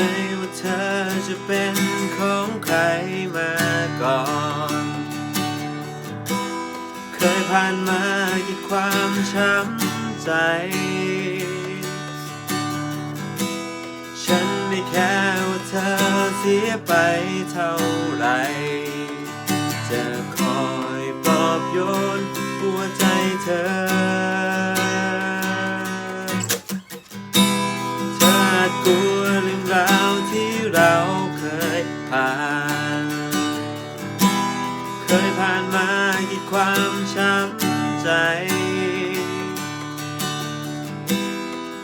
ไม่ว่าเธอจะเป็นของใครมาก่อน เคยผ่านมากี่ความช้ำใจ ฉันไม่แค่ว่าเธอเสียไปเท่าไหร่ากี่ความช้ำใจ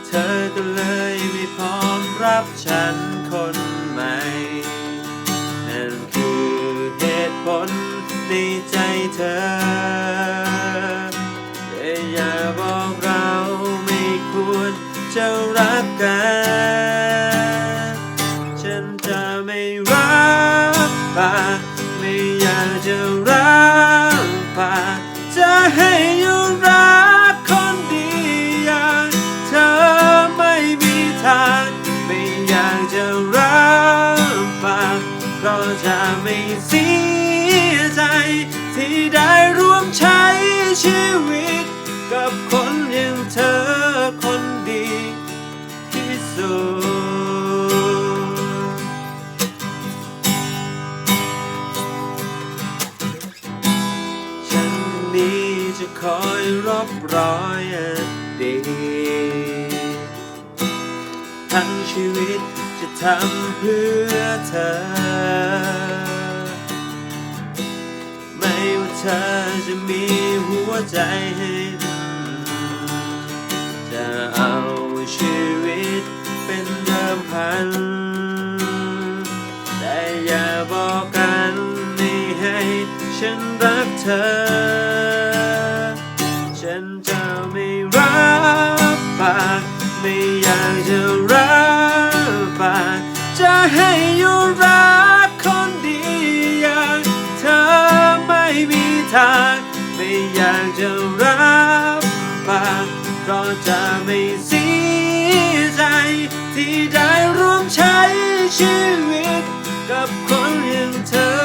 เธอก็เลยไม่พร้อมรับฉันคนใหม่ นั่นคือเหตุผลในใจเธอแต่อย่าบอกเราไม่ควรจะรักกันากก็จะไม่เสียใจ ที่ได้ร่วมใช้ชีวิต กับคนอย่างเธอคนดีที่สุดฉันนี้จะคอยรบร้อยอดีทั้งชีวิตจะทำเพื่อเธอ จะมีหัวใจให้ดูจะเอาชีวิตเป็นเดิมพัน แต่อย่าบอกกันไม่ให้ฉันรักเธอ ฉันจะไม่รับปากไม่อยากจะรับปากจะให้อยู่รัก ทางไม่อยากจะรับปากเพราะจะไม่เสียใจ ที่ได้ร่วมใช้ชีวิตกับคนอย่างเธอ